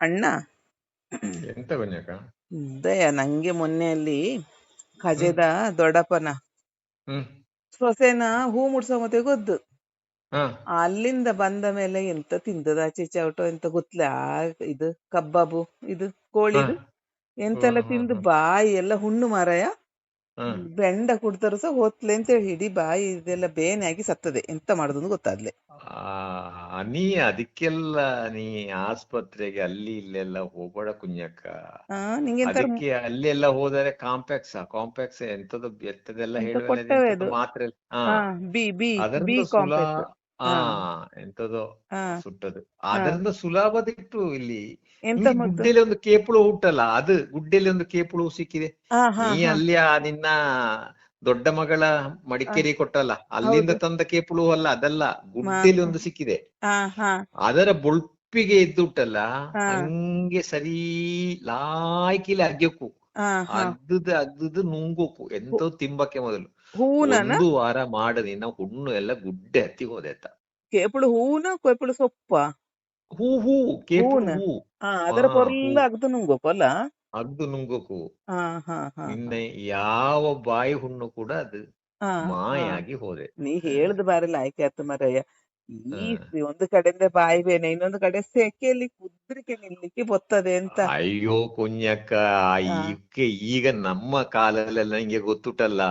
ಅಣ್ಣ? ಎಂತ ದಯ ನಂಗೆ ಮೊನ್ನೆಯಲ್ಲಿ ಖಜೆದ ದೊಡ್ಡಪ್ಪನ. ಸೊಸೆನ ಹೂ ಮುಡ್ಸೋ ಮತ್ತೆ ಗೊದ್ದು ಅಲ್ಲಿಂದ ಬಂದ ಮೇಲೆ ಎಂತ ತಿಂದದ? ಆಚೆ ಚೌಟ ಎಂತ ಗೊತ್ತಲ? ಇದು ಕಬ್ಬಾಬು ಇದು ಕೋಳಿದು ಎಂತೆಲ್ಲ ತಿಂದು ಬಾಯಿ ಎಲ್ಲ ಹುಣ್ಣು ಮಾರಾಯ. ಬೆಂಡ ಕುಡ್ತಾರ ಸಹ ಹೋತ್ಲೆ ಅಂತ ಹೇಳಿ ಇಡೀ ಬಾಯಿ ಇದೆಲ್ಲ ಬೇನೆ ಆಗಿ ಸತ್ತದೆ. ಎಂತ ಮಾಡುದು ಗೊತ್ತಾಗ್ಲೆ. ಗೊತ್ತಾದ್ಲೆ ನೀ ಅದಕ್ಕೆಲ್ಲ ನೀ ಆಸ್ಪತ್ರೆಗೆ ಅಲ್ಲಿ ಇಲ್ಲೆಲ್ಲ ಹೋಗ್ಬೇಡ ಕುಂಜಕ್ಕ ಆ ನಿಂಗೆ ಎಲ್ಲ ಅದಕ್ಕೆ ಅಲ್ಲೆಲ್ಲ ಹೋದರೆ ಕಾಂಪ್ಲೆಕ್ಸ್ ಕಾಂಪ್ಲೆಕ್ಸ್ ಎಂತದ್ದು ಎಂತದೆಲ್ಲ ಎಂತ ಮಾತ್ರ ಕೊಟ್ಟವೇ ಎಂತದು ಅದು. ಮಾತ್ರೆ ಹಾ ಹಾ ಬಿ ಬಿ ಬಿ ಅದರಿಂದ ಸುಲಾ ಕಾಂಪ್ಲೆಕ್ಸ್. ಹಾ. ಹಾ. ಎಂತದೋ ಹಾ. ಸುಟ್ಟದು ಅದರಿಂದ ಸುಲಭದಿಟ್ಟು ಇಲ್ಲಿ. ಎಂತ ಇಲ್ಲಿ ಮದ್ದು ಗುಡ್ಡೆಲಿ ಒಂದು ಕೇಪುಳು ಹುಟ್ಟಲ್ಲ ಅದು ಗುಡ್ಡೆಲಿ ಒಂದು ಕೇಪುಳು ಸಿಕ್ಕಿದೆ. ಹಾ ಹಾ ನೀ ಹಾ. ಅಲ್ಲಿ ಆ ನಿನ್ನ ದೊಡ್ಡ ಮಗಳ ಮಡಿಕೇರಿ ಕೊಟ್ಟಲ್ಲ ಅಲ್ಲಿಂದ ತಂದ ಕೇಪುಳು ಅಲ್ಲ ಅದಲ್ಲ ಗುಡ್ಡೆಲಿ ಒಂದು ಸಿಕ್ಕಿದೆ. ಅದರ ಬೊಳ್ಪಿಗೆ ಇದ್ದುಟ್ಟಲ್ಲ. ಹಂಗೆ ಸರಿ ಲಾಯ್ಕಿಲಿ ಅಗ್ಯಕ್ಕೂ ಅದ್ದು ಅಗ್ದದ ಅಗ್ದದ ನುಂಗೋಕು ಎಂತೋ ತಿಂಬಕ್ಕೆ ಮೊದಲು. ಒಂದು ವಾರ ಮಾಡ ನಿನ್ನ ಹುಣ್ಣು ಎಲ್ಲ ಗುಡ್ಡೆ ಹತ್ತಿ ಹೋದೆತ ಕೇಪುಳು ಹೂನ ಕೇಪುಳು ಸೊಪ್ಪ? ಹೂ ಹೂ ಕೇಪುಳು ಹೂ. ಅದರ ಪೊರ್ಲ. ಅಗ್ದು ನುಂಗೋಕು ಅಲ್ಲ? ಅಗ್ದು ನುಂಗಕು. ನಿನ್ನ ಯಾವ ಬಾಯಿ ಹುಣ್ಣು ಕೂಡ ಅದು. ಮಾಯಾಗಿ ಹೋದೆ. ನೀ ಹೇಳ್ದ ಬಾರಲ್ಲ ಆಯ್ಕೆ ಆಯ್ತು ಮರಯ್ಯ. ಈ ಒಂದು ಕಡೆಯಿಂದ ಬಾಯಿ ಬೇನೆ ಇನ್ನೊಂದು ಕಡೆ ಸೆಕೆಯಲ್ಲಿ ಕುದ್ರಿಕೆ ನಿಲ್ಲಿಕ್ಕೆ ಬರ್ತದೆ ಅಂತ. ಅಯ್ಯೋ ಕುಂಜಕ್ಕ ಈಗ ನಮ್ಮ ಕಾಲದಲ್ಲೆಲ್ಲ ನಂಗೆ ಗೊತ್ತುಟಲ್ಲ.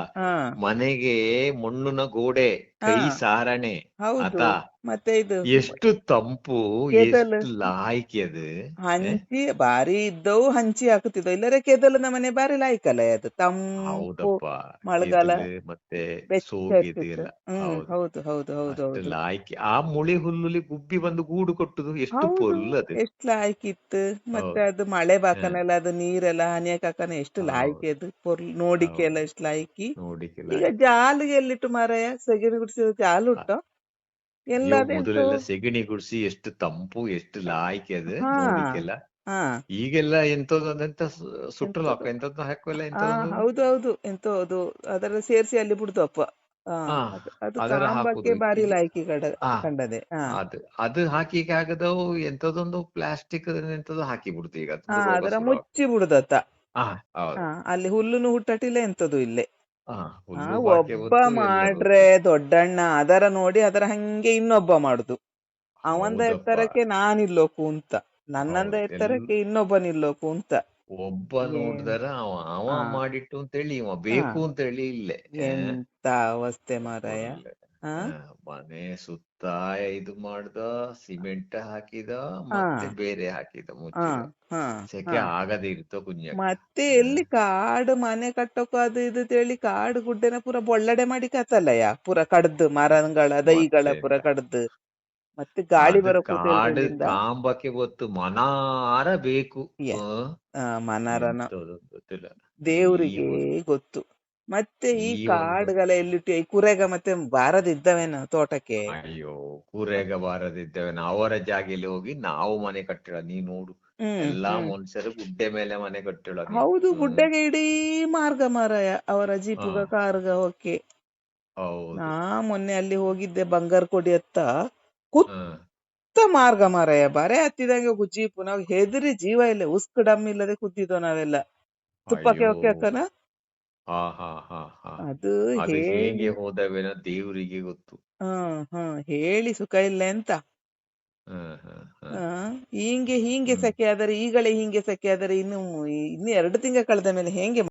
ಮನೆಗೆ ಮಣ್ಣುನ ಗೋಡೆ ಕೈ ಸಾರಣೆ. ಹೌದು. ಮತ್ತೆ ಇದು? ಎಷ್ಟು ತಂಪು. ಎಷ್ಟು ಲಾಯ್ಕಿ ಅದು ಹಂಚಿ ಬಾರಿ ಇದ್ದವು ಹಂಚಿ ಹಾಕುತ್ತಿದ್ದವು. ಇಲ್ಲರೆ ನಮ್ಮ ಮನೆ ಬಾರಿ ಲಾಯ್ಕಲ್ಲ ಅದು. ತಂಪು ಹೌದಪ್ಪ. ಮಳೆಗಾಲ. ಮತ್ತೆ ಹೌದು. ಹೌದು ಹೌದು ಹೌದು ಲಾಯ್ಕಿ. ಆ ಮುಳಿ ಹುಲ್ಲುಲಿ ಗುಬ್ಬಿ ಬಂದು ಗೂಡು ಕೊಟ್ಟುದು ಎಷ್ಟು ಪೊರ್ಲು ಎಷ್ಟು ಲಾಯ್ಕಿತ್ತು ಮತ್ತೆ ಅದು ಮಳೆ ಬಾಕನಲ್ಲ ಅದು ನೀರೆಲ್ಲ ಹನಿ ಹಾಕನೆ ಎಷ್ಟು ಲಾಯ್ಕೆ ಲಾಯ್ಕಿ ಅದು. ಪೊರ್ಲು ನೋಡಿಕೆ ಎಲ್ಲ ಎಷ್ಟು ಲಾಯ್ಕಿ. ಈಗ ಜಾಲಿಗೆ ಎಲ್ಲಿಟ್ಟು ಮಾರಾಯ ಸೆಗಣಿ ಗುಡಿಸಿದ ಹಾಲು ಉಂಟು. ಅಯ್ಯೋ ಎಲ್ಲದೆಂತೋ ಮೊದಲೆಲ್ಲ ಸೆಗಣಿ ಗುಡ್ಸಿ ಎಷ್ಟು ತಂಪು ಎಷ್ಟು ಲಾಯ್ಕೆ ಅದು ಹಾ ಈಗೆಲ್ಲ ಎಂತದಂತ ಸುಟ್ಟಲು ಹಾಕೋ ಎಂತದ್ದು ಹಾಕುವಲ್ಲ ಹಾ ಹೌದು ಹೌದು ಎಂತೋ ಅದು ಅದರ ಸೇರ್ಸಿ ಅಲ್ಲಿ ಹಾ ಹಾ, ಅದು- ಅದರ ಹಾಕುದು. ಬಾರಿ ಲಾಯ್ಕಿ ಕಡ ಹಾ. ಕಂಡದೆ. ಹಾ. ಅದು ಅದು ಹಾಕಿಕ್ಕೆ ಆಗದವು ಎಂತದೊಂದು ಪ್ಲಾಸ್ಟಿಕ್ ಎಂತದೋ ಹಾಕಿ ಬಿಡ್ತು ಈಗ. ಅದು ಹಾ ರೋಗ ಅದರ ಶುರು ಆಗ್- ಮುಚ್ಚಿ ಬಿಡುದತ್ತ. ಹಾ ಹೌದು. ಹಾ ಅಲ್ಲಿ ಹುಲ್ಲುನು ಹುಟ್ಟಟಿಲ್ಲ ಎಂತದು ಇಲ್ಲೇ. ಒಬ್ಬ ಮಾಡ್ರೆ ದೊಡ್ಡಣ್ಣ ಅದರ ನೋಡಿ ಅದರ ಹಂಗೆ ಇನ್ನೊಬ್ಬ ಮಾಡುದು. ಅವಂದ ಎತ್ತರಕ್ಕೆ ನಾನ್ ನಾನಿಲ್ಲೋಕು ಅಂತ ನನ್ನಂದ ಎತ್ತರಕ್ಕೆ ಇನ್ನೊಬ್ಬ ನಿಲ್ಲೋಕು ಅಂತ ಒಬ್ಬ ನೋಡಿದರ ಅವ ಅವ. ಮಾಡಿಟ್ಟು ಅಂತೇಳಿ ಇವ ಬೇಕು ಅಂತ ಹೇಳಿ ಇಲ್ಲೇ. ಎಂತ ಅವಸ್ಥೆ ಮಾರಾಯ. ಮನೆ ಸುತ್ತ ಇದು ಮಾಡ್ದ ಸಿಮೆಂಟ್ ಹಾಕಿದ ಮತ್ತೆ ಬೇರೆ ಹಾಕಿದ ಸೆಕೆ. ಆಗದೆ ಇರ್ತೋ ಕುಂಜ ಮತ್ತೆ ಎಲ್ಲಿ ಕಾಡು ಮನೆ ಕಟ್ಟೋಕು ಅದು ಇದು ಹೇಳಿ ಕಾಡು ಗುಡ್ಡೆನ ಪೂರ ಬೊಳ್ಳಡೆ ಮಾಡಿ ಕತ್ತಲ್ಲಯ್ಯ ಪೂರ ಕಡ್ದು ಮರಗಳ ದೈಗಳ ಪೂರ ಕಡ್ದು. ಮತ್ತೆ ಗಾಳಿ ಬರೋ ಕಾಡು ಕಾಂಬಕ್ಕೆ ಗೊತ್ತು ಮನಾರ ಬೇಕು. ಮನಾರನ ದೇವ್ರಿಗೆ ಗೊತ್ತು. ಮತ್ತೆ ಈ ಕಾಡುಗಳ ಎಲ್ಲಿಟ್ಟು ಈ ಕುರೆಗ ಮತ್ತೆ ಬಾರದಿದ್ದವೇನೋ ತೋಟಕ್ಕೆ? ಅಯ್ಯೋ ಕುರೆಗ ಬಾರದಿದ್ದೇವೆ ನಾವು ಅವರ ಜಾಗೆಯಲ್ಲಿ ಹೋಗಿ ನಾವು ಮನೆ ಕಟ್ಟಿಳ ನೀ ನೋಡು. ಎಲ್ಲಾ. ಮನುಷ್ಯರು ಗುಡ್ಡೆ ಮೇಲೆ ಮನೆ ಕಟ್ಟಿಳ ಹೌದು. ಗುಡ್ಡೆಗೆ ಇಡೀ ಮಾರ್ಗ ಮಾರಾಯ ಅವರ ಜೀಪುಗ. ಕಾರ್ಗ ಹೋಗಿ ಹೌದು. ನಾ ಮೊನ್ನೆ ಅಲ್ಲಿ ಹೋಗಿದ್ದೆ ಬಂಗಾರ ಕೊಡಿ ಅತ್ತ. ಕುತ್ತ ಮಾರ್ಗ ಮಾರಾಯ ಬರೇ ಹತ್ತಿದಂಗೆ ಹೋಗು ಜೀಪು. ನಾವ್ ಹೆದರಿ ಜೀವ ಇಲ್ಲ ಉಸ್ಕ್ ಡಮ್ ಇಲ್ಲದೆ ಕುದ್ದಿದ್ದೋ ನಾವೆಲ್ಲ. ತುಪ್ಪಕ್ಕೆ ಅಯ್ಯೋ. ಅದು ಹೇಗೆ ಹೋದವೇನ ದೇವರಿಗೆ ಗೊತ್ತು. ಹಾ ಹಾ ಹೇಳಿ ಸುಖ ಇಲ್ಲ ಎಂತ? ಹಾ ಹಿಂಗೆ ಹಿಂಗೆ ಸಖಿ ಸೆಕೆ ಆದರೆ ಈಗಲೇ ಹಿಂಗೆ ಸೆಕೆ ಆದರೆ ಇನ್ನು ಇನ್ನು ಎರಡು ತಿಂಗಳ ಕಳೆದ ಮೇಲೆ ಹೇಗೆ